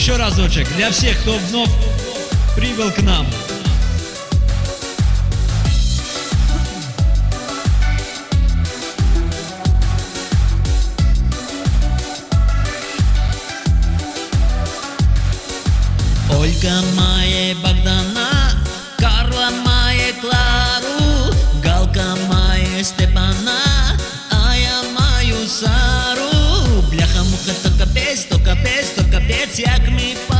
Еще разочек для всех, кто вновь прибыл к нам.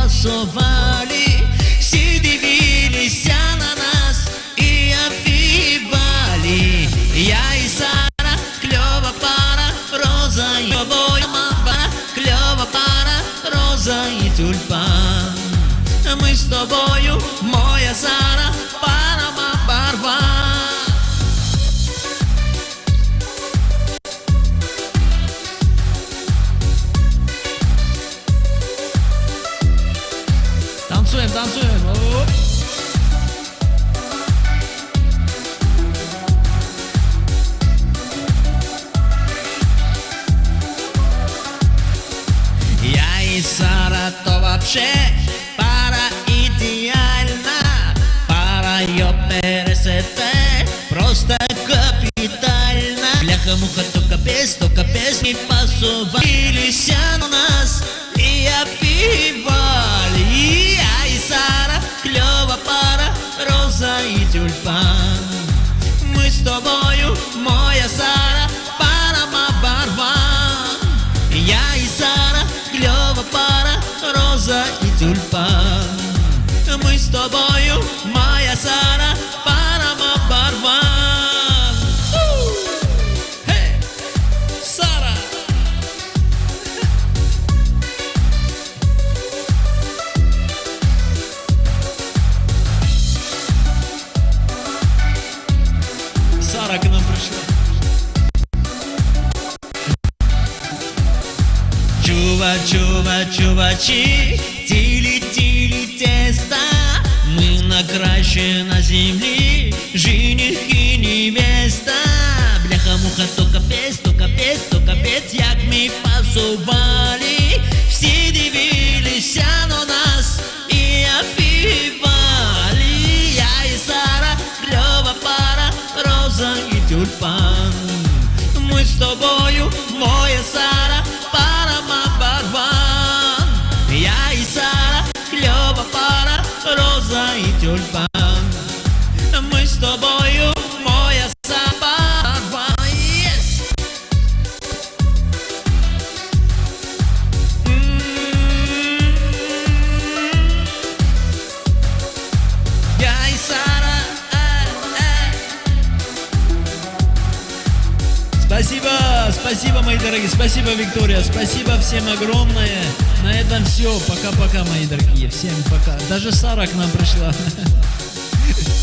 ми пасували. Всі дивилися на нас і офігівали. Я і Сара, кльова пара, роза і обоє мама, кльова пара, роза і тюльпан. Ми з тобою, моя Сара, Танцуем. Оп. Я и Сара то вообще пара идеальна Пара ЙПРСТ просто капитально Бляха-муха, то капец, то капец Не посувались и тюльпан Мы с тобою, моя Сара, парама барван Я и Сара, клёва пара, роза и тюльпан. Мы с тобою, моя Сара, парама Сара к нам пришла. Чува, чува, чувачи, тили, тили, тесто Мы на краще на земле, жених и невеста. Бляха-муха, то капец, то капец, то капец, як ми пасували роза и тюльпан Спасибо, мои дорогие, спасибо, Виктория, спасибо всем огромное. На этом все, пока-пока, мои дорогие, всем пока. Даже Сара к нам пришла.